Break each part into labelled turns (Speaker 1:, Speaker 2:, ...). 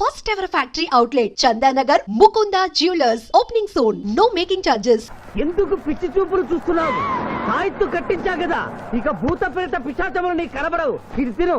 Speaker 1: First ever factory outlet Chandanagar Mukunda jewellers. Opening soon no making charges
Speaker 2: ఎందుకు పిచ్చి చూపులు చూస్తున్నావు? సాయిత్తు కట్టించా కదా. ఇక భూత ప్రేత పిశాచములు నీ కనబడవు. తిరు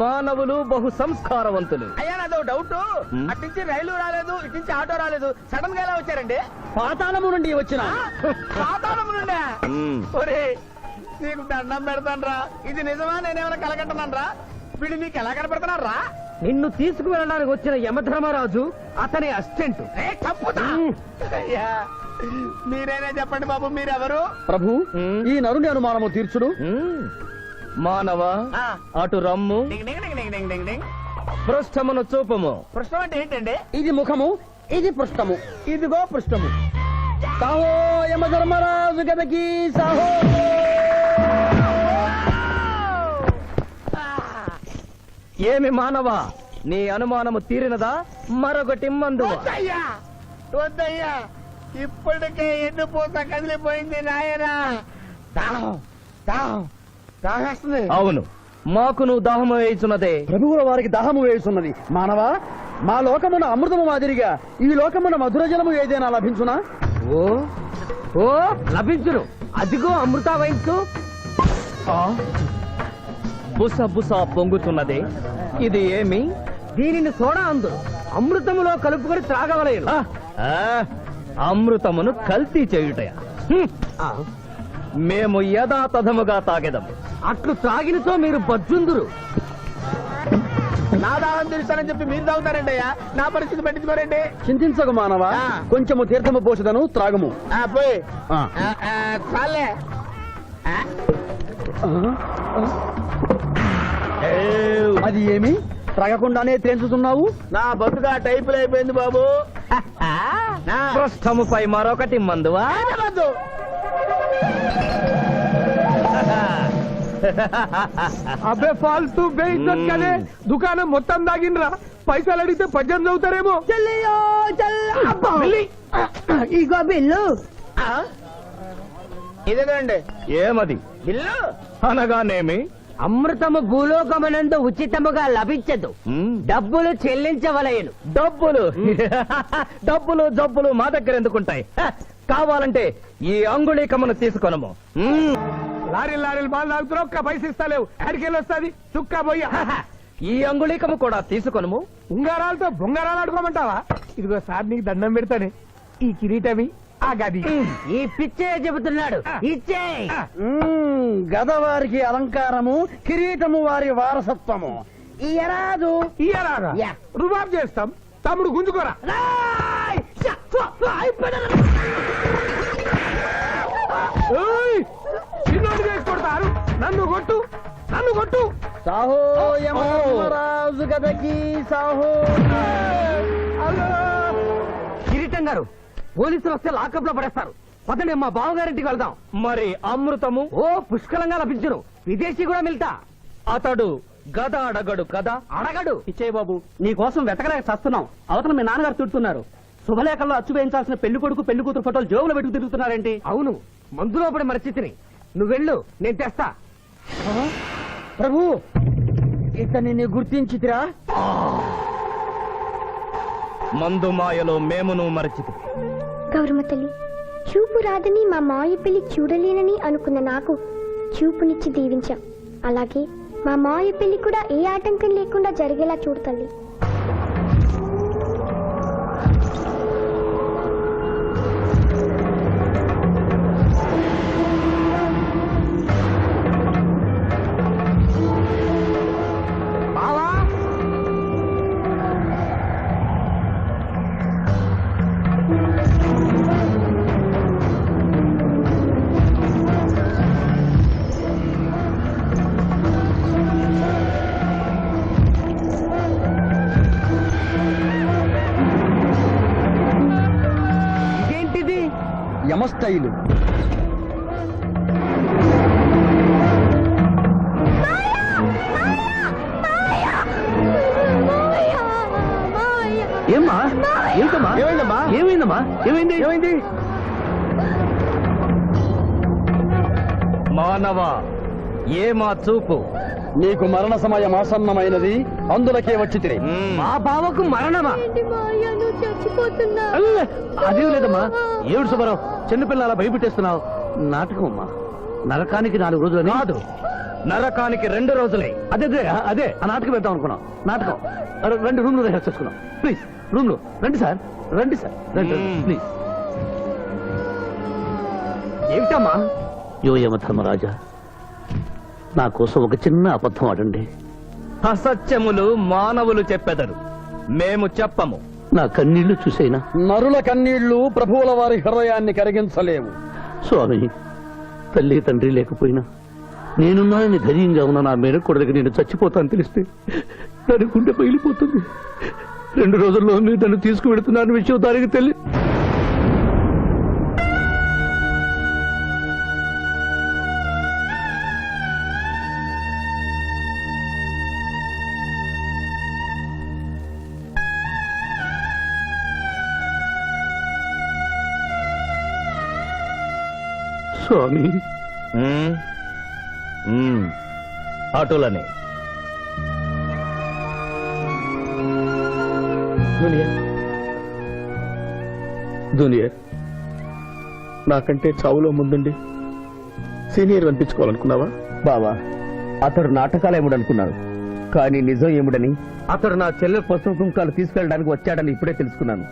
Speaker 3: మానవులు బహు సంస్కారవంతులు
Speaker 4: అయ్యా నాదో డౌట్.
Speaker 3: మ్మ్.
Speaker 4: అట్నుంచి రైలు రాలేదు ఇట్నుంచి ఆటో రాలేదు. సడన్గా ఎలా వచ్చారండి? పాతాళము నుండి వచ్చిన. పాతాళము నుండి. ఒరే నీకు దండం పెడతాను ఇది నిజమా? నేనేమైనా కలగంటున్నాను రా వీడు నీకు ఎలా కనపడుతున్నాడు రా
Speaker 2: నిన్ను తీసుకువెళ్ళడానికి వచ్చిన యమధర్మరాజు అతని అసిస్టెంట్.
Speaker 4: అయ్యా మీరైనా చెప్పండి బాబు మీరెవరు?
Speaker 3: ప్రభు. ఈ
Speaker 4: నరుని అనుమానము తీర్చుడు.
Speaker 3: మానవ
Speaker 4: ఆ.
Speaker 3: అటు రమ్ము పృష్ఠమును చూపము.
Speaker 4: పృష్ఠం అంటే ఏంటండి? ఇది ముఖము ఇది పృష్ఠము ఇదిగో పృష్ఠము సాహో యమధర్మరాజు గదకి సాహో.
Speaker 3: ఏమి మానవ నీ అనుమానము తీరినదా? మరొకటి మందు
Speaker 4: వద్దయ్యా ఇప్పటికే ఎన్ను పూత కదిలిపోయింది నాయనా. దాహం దాహం
Speaker 3: అవును. మాకు నువ్వు దాహము వేయుచున్నదే.
Speaker 4: ప్రభువుల వారికి దాహము వేస్తున్నది మానవ మా లోకమున అమృతము మాదిరిగా ఈ లోకమున మధుర జలము ఏదైనా లభించునా?
Speaker 2: ఓ ఓ లభించును. అదిగో అమృత వయస్సు?
Speaker 3: బుస బుస పొంగుతున్నదే. ఇది ఏమి?
Speaker 2: దీనిని సోడా అందు. అమృతములో కలుపుకొని త్రాగవలేను
Speaker 3: ఆ, అమృతమును కల్తీ చేయుటయా? మేము యథాతథముగా తాగెదము.
Speaker 2: అట్లు త్రాగినతో మీరు బజ్జుందురు.
Speaker 4: నా దాహం తెలుస్తానని చెప్పి మీరు తాగుతారండి అయ్యా. నా పరిస్థితి పట్టించుకోరండి. చింతించకు మానవ? కొంచెము తీర్థము పోషదను త్రాగము. పోయి. చాలే. అది ఏమి? త్రాగకుండానే తేల్చుతున్నావు నా బతుగా టైపులు అయిపోయింది బాబు.
Speaker 3: పృష్ఠముపై మరొకటి మందువా?
Speaker 5: అబ్బే ఫాల్తూ బేయిజ్జత్ కదే దుకాణం మొత్తం దాగిండ్రా. పైసలు అడిగితే పద్యం చదువుతారేమో.
Speaker 2: ఇగో బిల్లు.
Speaker 4: ఇదేనండి
Speaker 3: ఏమది?
Speaker 4: బిల్లు?
Speaker 3: అనగానేమి?
Speaker 2: అమృతము భూలోకమనందు ఉచితముగా లభించదు. డబ్బులు చెల్లించవలయను
Speaker 3: డబ్బులు? డబ్బులు జబ్బులు మా దగ్గర ఎందుకుంటాయి? కావాలంటే ఈ అంగుళీకమును తీసుకొనము.
Speaker 5: లారీ లారీలు బాగా తాగుతున్నావు ఒక్క పైసలు ఇస్తలేవు ఎక్కడికెళ్ళి వస్తుంది? చుక్క పోయి
Speaker 3: ఈ అంగుళీకము కూడా తీసుకొనము?
Speaker 5: ఉంగారాలతో బొంగారాలు ఆడుకోమంటావా? ఇదిగో సార్ నీకు దండం పెడతానే. ఈ కిరీటమి ఆ గది.
Speaker 2: ఈ పిచ్చే చెబుతున్నాడు. ఇచ్చే.
Speaker 4: గద వారికి అలంకారము కిరీటము వారి వారసత్వము.
Speaker 5: ఇయ్యరారా
Speaker 4: యా.
Speaker 5: రుబాబ్ చేస్తాం. తమ్ముడు గుంజుకోరా. ఏయ్! చిన్నోడు చేసి కొడతారు నన్ను కొట్టు. నన్ను కొట్టు.
Speaker 4: సాహో యమరాజు సాహో.
Speaker 2: కిరీటం గారు పోలీసులు వస్తే లాకప్లో పడేస్తారు. పదండి మా బావగారింటికి వెళ్దాం.
Speaker 3: మరి అమృతము?
Speaker 2: ఓ పుష్కలంగా లభించును. విదేశీ కూడా మిల్తా.
Speaker 3: అతడు గద అడగడు కదా?
Speaker 2: అడగడు.
Speaker 4: ఇచ్చయ్య బాబు. నీ కోసం వెతకలేక చస్తున్నాం. అవతల మీ నాన్నగారు తిడుతున్నారు. శుభలేఖల్లో అచ్చు వేయించాల్సిన పెళ్ళి కొడుకు పెళ్ళి కూతురు ఫోటోలు జోబులు పెట్టుకు తిరుగుతున్నారేంటి?
Speaker 2: అవును. మందులో పడి మరచితిని నువ్వు వెళ్ళు నేను తెస్తా.
Speaker 4: ప్రభు ఇతన్ని నీ గుర్తించితిరా?
Speaker 3: మందు మాయలో మేమును మరచితి
Speaker 6: గౌరమ్మ తల్లి చూపు రాదని మా మాయ పెళ్ళి చూడలేనని అనుకున్న నాకు
Speaker 7: చూపునిచ్చి దీవించాం. అలాగే మా మావయ్య పెళ్ళి కూడా ఏ ఆటంకం లేకుండా జరిగేలా చూడు
Speaker 8: మానవ ఏ మా చూపు?
Speaker 9: నీకు మరణ సమయం ఆసన్నమైనది అందులకే వచ్చి తిరి
Speaker 2: మా బావకు మరణమా?
Speaker 7: చచ్చిపోతున్నా.
Speaker 8: అదే లేదమ్మా. ఏడు సుబ్బారావు చిన్నపిల్ల అలా భయపెట్టేస్తున్నావు. నాటకం అమ్మా. నరకానికి నాలుగు రోజులు కాదు. నరకానికి రెండు రోజులే. అదే అదే అదే. ఆ నాటకం వేద్దాం అనుకున్నాం. నాటకం. రెండు రూమ్లో రిహార్స్ చేసుకున్నాం. ప్లీజ్ రూమ్లో రండి సార్. రండి సార్. రండి ప్లీజ్.
Speaker 2: ఏమిటమ్మా?
Speaker 8: యో యమ ధర్మరాజా నా కోసం ఒక చిన్న అబద్ధం ఆడండి. అసత్యములు మానవులు చెప్పెదరు. మేము చెప్పము. నా కన్నీళ్ళు చూసేనా?
Speaker 9: నరుల కన్నీళ్ళు ప్రభువుల వారి హృదయాన్ని కరిగించలేవు.
Speaker 8: స్వామి తల్లి తండ్రి లేకపోయినా నేనున్నానని ధైర్యంగా ఉన్న నా మేర కొడదకి నేను చచ్చిపోతాను తెలిస్తే దాని గుండె పగిలిపోతుంది. రెండు రోజుల్లో మీరు నన్ను తీసుకువెడుతున్నాను విషయం దానికి తెలియ స్వామి. ఆటోలనే.
Speaker 10: జూనియర్. నాకంటే చావులో ముందుండి సీనియర్ అనిపించుకోవాలనుకున్నావా?
Speaker 2: బావా అతడు నాటకాలు ఏముడనుకున్నాడు కానీ నిజం ఏముడని అతడు నా చెల్లె పసుపు కుంకాలు తీసుకెళ్ళడానికి వచ్చాడని ఇప్పుడే తెలుసుకున్నాను.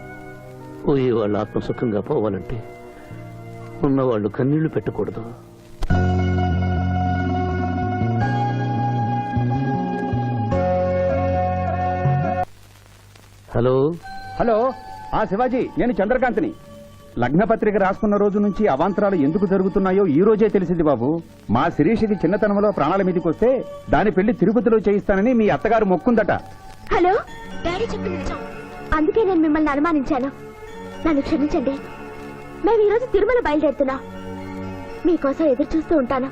Speaker 8: పోయే వాళ్ళు ఆత్మసుఖంగా పోవాలంటే ఉన్నవాళ్ళు కన్నీళ్ళు పెట్టకూడదు. హలో?
Speaker 9: హలో ఆ శివాజీ నేను చంద్రకాంత్ని. లగ్న పత్రిక రాసుకున్న రోజు నుంచి అవాంతరాలు ఎందుకు జరుగుతున్నాయో ఈ రోజే తెలిసింది బాబు. మా శిరీషకి చిన్నతనంలో ప్రాణాల మీదకి వస్తే దాని పెళ్ళి తిరుపతిలో చేయిస్తానని మీ అత్తగారు మొక్కుందట.
Speaker 7: హలో డాడీ చెప్పింది నిజం. అందుకే నేను మిమ్మల్ని అనుమానించాను. నన్ను క్షమించండి. మేము ఈరోజు తిరుమల బయలుదేరుతున్నా. మీకోసం ఎదురు చూస్తూ ఉంటాను.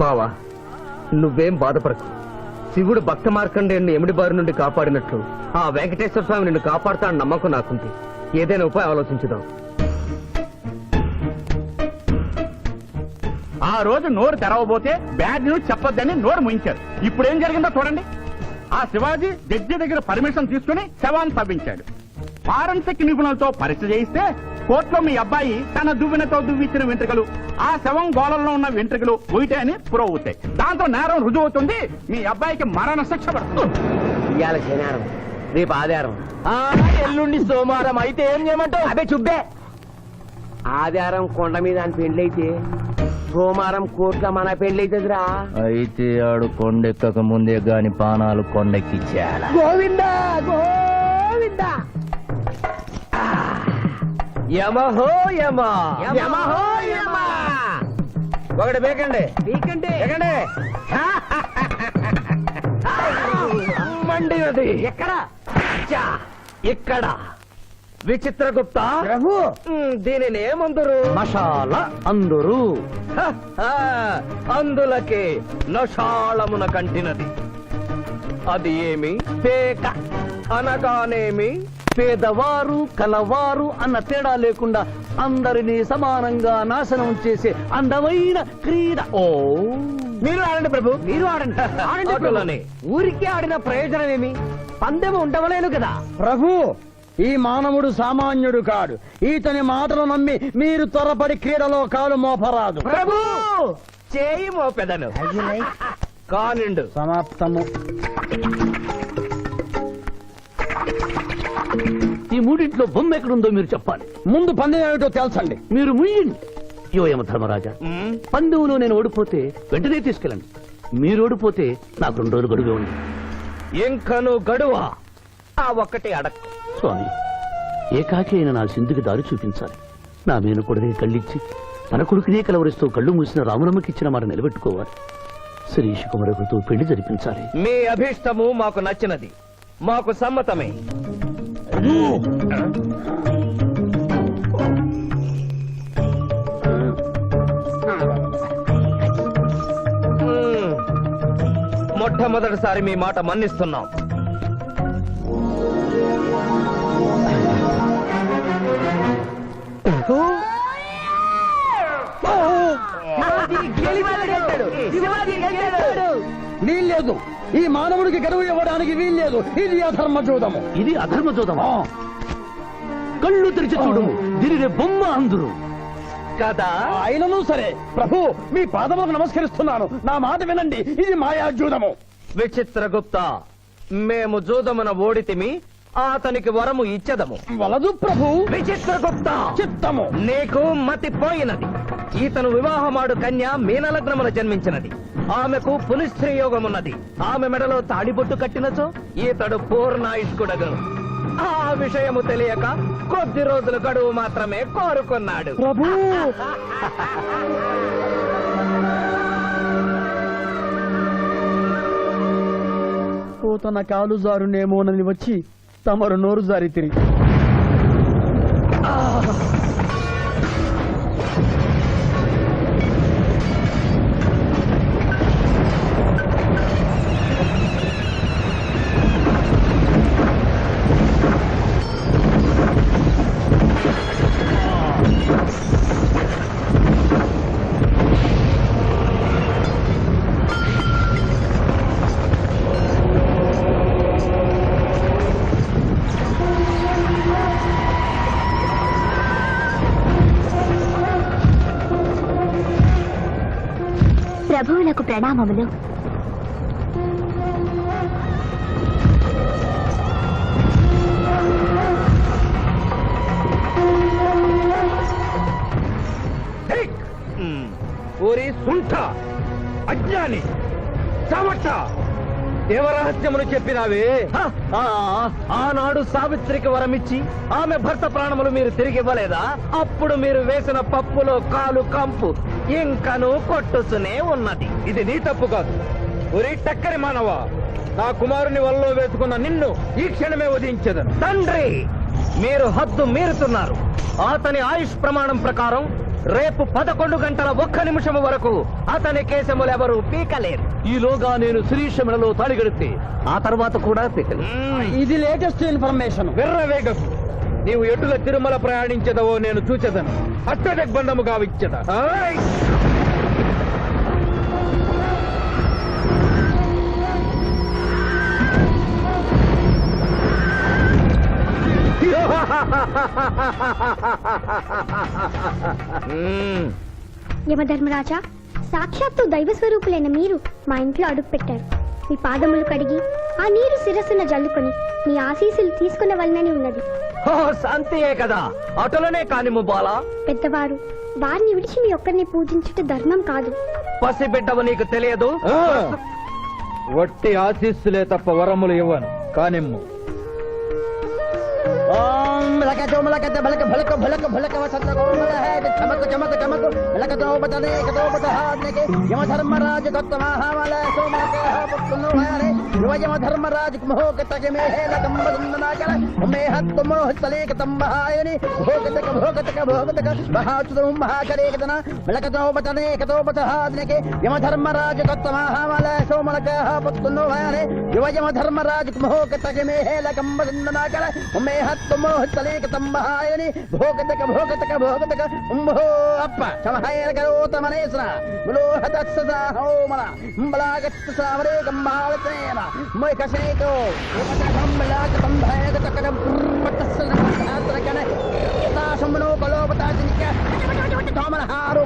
Speaker 2: బావా నువ్వేం బాధపడకు. శివుడు భక్త మార్కండేయుని ఎమిడి బారి నుండి కాపాడినట్లు ఆ వెంకటేశ్వర స్వామి నిన్ను కాపాడుతాడని నమ్మకం నాకుంది. ఏదైనా ఉపాయం ఆలోచించుదాం.
Speaker 9: ఆ రోజు నోరు తెరవబోతే బ్యాడ్ న్యూస్ చెప్పొద్దని నోరు ముయించారు. ఇప్పుడు ఏం జరిగిందో చూడండి. ఆ శివాజీ జడ్జి దగ్గర పర్మిషన్ తీసుకుని శవాన్ని తవ్వించాడు. ఫారెన్సిక్ నిపుణులతో పరీక్ష చేయిస్తే కోర్టులో మీ అబ్బాయి తన దువ్వెనతో దువ్విచ్చిన వెంట్రుకలు ఆ శవం గోళంలో ఉన్న వెంట్రుకలు ఉయిటే అని ప్రూవ్ అవుతాయి దాంతో నేరం రుజువు అవుతుంది. మీ అబ్బాయికి మరణ శిక్ష పడుతుంది.
Speaker 2: ఇవాళ శనివారం రేపు ఆదివారం. ఎల్లుండి సోమవారం. అయితే ఏం చేయమంటావు? అదే చుబ్బే. ఆదివారం కొండ మీద అని పెళ్ళైతే సోమవారం కోట్ల మన పెళ్ళైతుందిరా
Speaker 8: అయితే ఆడు కొండెక్కక ముందే గాని పానాలు కొండెక్కిచ్చేయాల?
Speaker 2: గోవిందా గోవిందా! యమహో యమ! యమహో యమ! ఒకటి బేకండి. మండినది ఎక్కడ? చా, ఇక్కడ. విచిత్రగుప్త. ప్రభు దీనిని ఏమందరు?
Speaker 8: మషాల అందరూ.
Speaker 2: హ, హ, అందులకే నషాళమున కంటినది. అది ఏమి? పేక. అనగానేమి?
Speaker 8: పేదవారు కలవారు అన్న తేడా లేకుండా అందరినీ సమానంగా నాశనం చేసే అందమైన క్రీడ.
Speaker 2: ఓ. మీరు ఆడండి ప్రభు. మీరు ఆడండి. ఆడండి ప్రభు.
Speaker 8: అటులనే.
Speaker 2: ఊరికే ఆడిన ప్రయోజనం ఏమి? పందెం ఉండవలేను కదా.
Speaker 9: ప్రభు
Speaker 11: ఈ మానవుడు సామాన్యుడు కాడు. ఈతని మాటలు నమ్మి మీరు త్వరపడి క్రీడలో కాలు మోపరాదు.
Speaker 3: ప్రభు! చేయి మోపెదను. కానిండు.
Speaker 11: సమాప్తము. ఈ మూడింట్లో బొమ్మ ఎక్కడుందో మీరు చెప్పాలి. ముందు పందెం ఏమిటో తెలుసండి. మీరు ముయ్యండి. యోయమ ధర్మరాజా పందెంలో నేను ఓడిపోతే వెంటనే తీసుకెళ్ళండి. మీరు ఓడిపోతే నాకు రెండు రోజులు గడువు ఉంది.
Speaker 3: ఇంకను గడువా? ఆ ఒక్కటి అడక్
Speaker 11: స్వామి ఏకాకి అయిన నా సింధుకి దారి చూపించాలి. నా మేన కళ్ళిచ్చి తన కొడుకునే కలవరిస్తూ కళ్ళు మూసిన రాములమ్మకి ఇచ్చిన మాట నిలబెట్టుకోవాలి. శిరీష్ కుమరకుతో పెళ్ళి జరిపించాలి.
Speaker 3: మీ అభిష్టము మాకు నచ్చినది. మాకు సమ్మతమే. మొట్టమొదటిసారి మీ మాట మన్నిస్తున్నాం.
Speaker 11: వీల్లేదు. ఈ మానవుడికి గడువు ఇవ్వడానికి వీల్లేదు. ఇది అధర్మ జూదము ఇది అధర్మ జూదము కళ్ళు తెరిచి చూడు. దీనిని బొమ్మ అందురు
Speaker 3: కదా?
Speaker 11: అయినను సరే. ప్రభు మీ పాదములకు నమస్కరిస్తున్నాను. నా మాట వినండి. ఇది మాయా జూదము
Speaker 3: విచిత్రగుప్త మేము జూదమున ఓడితిమి అతనికి వరము ఇచ్చదము.
Speaker 11: వలదు ప్రభు.
Speaker 3: విచిత్రగుప్త.
Speaker 11: చిత్తము.
Speaker 3: నీకు మతి పోయినది. ఈతను వివాహమాడు కన్య మీనలగ్నమున జన్మించినది. ఆమెకు పునిస్త్రీ యోగమున్నది ఆమె మెడలో తాడిబొట్టు కట్టినచో ఈతడు పూర్ణాయుష్కుడగను ఆ విషయము తెలియక కొద్ది రోజుల గడువు మాత్రమే కోరుకున్నాడు.
Speaker 11: ప్రభు. తన కాలు జారునేమోనని వచ్చి తమరు నోరు జారి తిరిగి.
Speaker 6: ప్రభువులకు ప్రణామములు.
Speaker 3: ఊరి సుంఠ అజ్ఞాని చవట దేవరహస్యమును చెప్పినావే? ఆనాడు సావిత్రికి వరమిచ్చి ఆమె భర్త ప్రాణములు మీరు తిరిగి ఇవ్వలేదా? అప్పుడు మీరు వేసిన పప్పులో కాలు కంపు ఇంకను కొట్టుసునే ఉన్నది. ఇది నీ తప్పు కాదు. ఒరి టక్కరి మానవ నా కుమారుని వల్ల వేసుకున్న నిన్ను ఈ క్షణమే వధించదను. తండ్రి మీరు హద్దు మీరుతున్నారు. అతని ఆయుష్ ప్రమాణం ప్రకారం రేపు పదకొండు గంటల ఒక్క నిమిషము వరకు అతని కేశములెవరూ పీకలేరు.
Speaker 11: ఈలోగా నేను శ్రీశమలలో తాళిగడితే ఆ తర్వాత కూడా పికలు ఇది లేటెస్ట్ ఇన్ఫర్మేషన్.
Speaker 3: విర్రవేగకు నీవు ఎటుగా తిరుమల ప్రయాణించదవో నేను చూచెదను. అష్టదిగ్బంధము గావిచ్చద
Speaker 6: యమధర్మరాజా సాక్షాత్తు దైవ స్వరూపులైన మీరు మా ఇంట్లో అడుగు పెట్టారు. మీ పాదములు కడిగి ఆ నీరు శిరస్సున జల్లుకొని మీ ఆశీస్సులు తీసుకున్న వలనని ఉన్నది.
Speaker 3: ఓ శాంతియే కదా. అటులనే కానిము బాలా.
Speaker 6: పెద్దవారు వారిని విడిచి మీ ఒక్కరిని పూజించుట ధర్మం కాదు.
Speaker 3: పసిబిడ్డవు నీకు తెలియదు? వట్టి ఆశీస్సులే తప్ప వరములు ఇవ్వను. కానిమ్ము.
Speaker 11: भलक भलक भलक भलक है। चमक चमक चमक दे हाथ के। यम धर्मराज गौतम सो यम धर्मराज मोह तक मलक धर्मराज तक कर తలేక తంబహాయని భోగతక భోగతక భోగతక ఉంభో అప్ప సమహాయన కరోత మనేశ్వర ములోహత సదా హోమన అంబలాగత్త గంబాళతేన మొయ్ కసేతో ఏకట గంబలాక తంభయక తకడం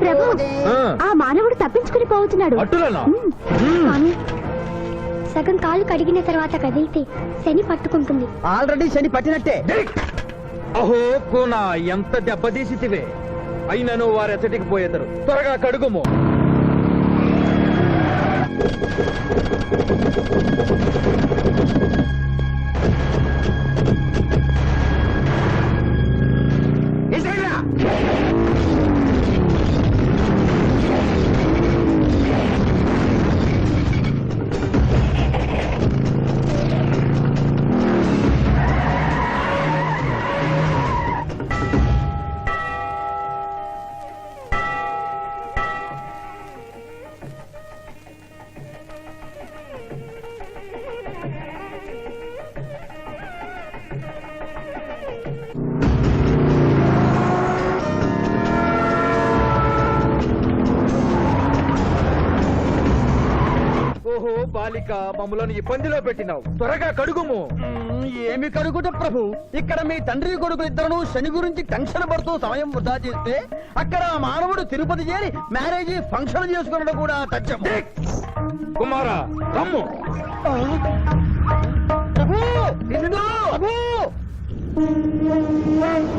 Speaker 6: ప్రభు ఆ మానవుడు తప్పించుకుని పోతున్నాడు. సగం కాలు కడిగిన తర్వాత కదిలితే శని పట్టుకుంటుంది.
Speaker 4: ఆల్రెడీ శని పట్టినట్టే.
Speaker 12: అహో కోనా ఎంత దెబ్బతీసితివే. అయినను వారెచ్చటికి పోయేదరు. త్వరగా కడుగుము. ఓహో బాలిక మమ్మలను ఇబ్బందిలో పెట్టినావు. త్వరగా కడుగుము.
Speaker 4: ఏమి కడుగుట ప్రభు? ఇక్కడ మీ తండ్రి కొడుకు ఇద్దరు శని గురించి టెన్షన్ పడుతూ సమయం వృధా చేస్తే అక్కడ మానవుడు తిరుపతి చేరి మ్యారేజ్ ఫంక్షన్ చేసుకున్నట్టు కూడా తథ్యం
Speaker 12: కుమారా రమ్ము.
Speaker 4: ప్రభు! ప్రభు!
Speaker 13: ముహూర్తానికి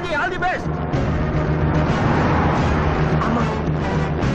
Speaker 12: శివాజీ ఆల్ ది బెస్ట్
Speaker 13: ఏమిట్రా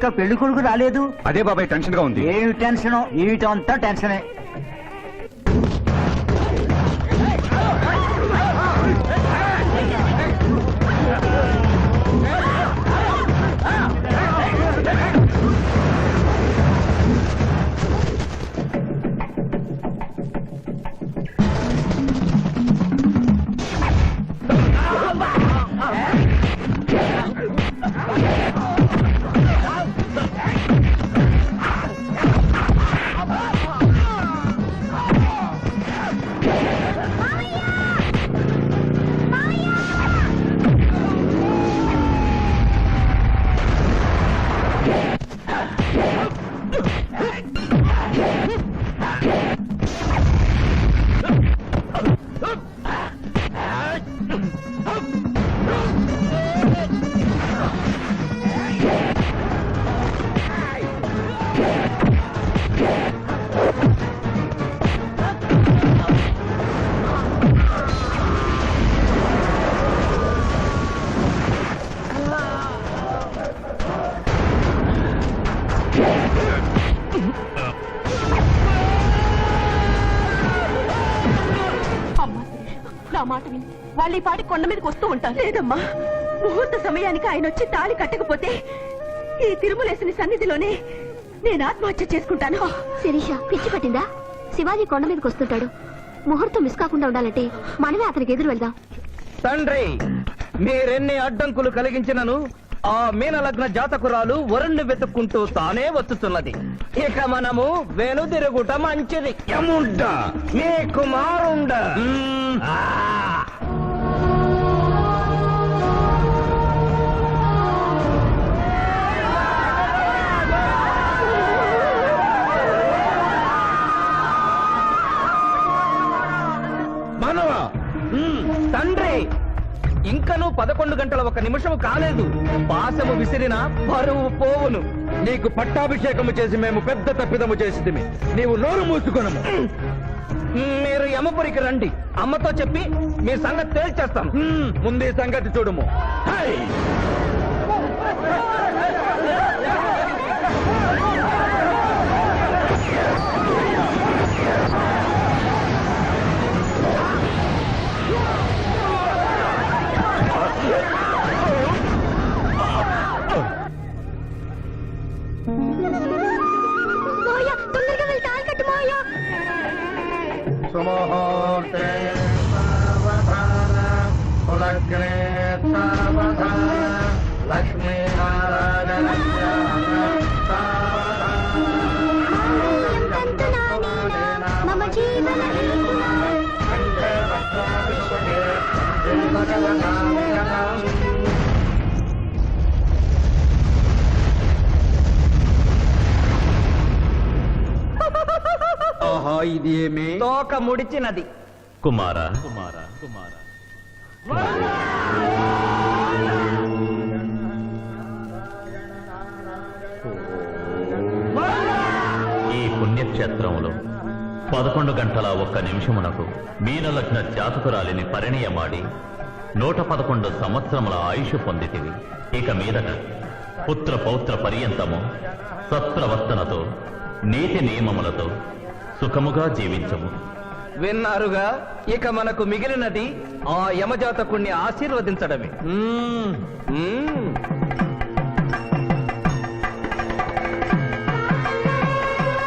Speaker 13: ఇంకా పెళ్ళి కొడుకు రాలేదు.
Speaker 9: అదే బాబాయ్ టెన్షన్గా ఉంది.
Speaker 13: ఏమి టెన్షన్ ఏమిటంతా టెన్షనే
Speaker 14: వాళ్ళు ఈ పాటి కొండ మీదకి వస్తూ ఉంటారు. లేదమ్మా ముహూర్త సమయానికి ఆయన వచ్చి తాళి కట్టకపోతే ఈ తిరుమలేసిన సన్నిధిలోనే నేను ఆత్మహత్య చేసుకుంటాను.
Speaker 6: శిరీష పిచ్చి పట్టిందా? శివాజీ కొండ మీదకి వస్తుంటాడు. ముహూర్తం మిస్ కాకుండా ఉండాలంటే మనమే అతనికి ఎదురు వెళ్దాం.
Speaker 3: తండ్రి మీరెన్ని అడ్డంకులు కలిగించినను ఆ మీనలగ్న జాతకురాలు వరుణ్ణి వెతుక్కుంటూ తానే వచ్చుతున్నది ఇక మనము వెనుదిరుగుట మంచిది. యముండ మీ కుమారుండ ఇంకను పదకొండు గంటల ఒక నిమిషం కాలేదు. పాశము విసిరిన బరువు పోవును. నీకు పట్టాభిషేకము చేసి మేము పెద్ద తప్పిదము చేసి నీవు నోరు మూసుకొనము. మీరు యమపురికి రండి. అమ్మతో చెప్పి మీ సంగతి తేల్చేస్తాం హ్మ్, ముందు ఈ సంగతి చూడము. ఆహా ఇది ఏమి తోక ముడిచినది.
Speaker 15: కుమార. కుమార కుమార ఈ పుణ్యక్షేత్రంలో పదకొండు గంటల ఒక్క నిమిషమునకు మీనలగ్న జాతకురాలిని పరిణయమాడి నూట పదకొండు సంవత్సరముల ఆయుష్ పొందితివి. ఇక మీదట పుత్ర పౌత్ర పర్యంతము సత్ప్రవర్తనతో నీతి నియమములతో సుఖముగా జీవించము.
Speaker 3: విన్నారుగా? ఇక మనకు మిగిలినది ఆ యమజాతకుణ్ణి ఆశీర్వదించడమే.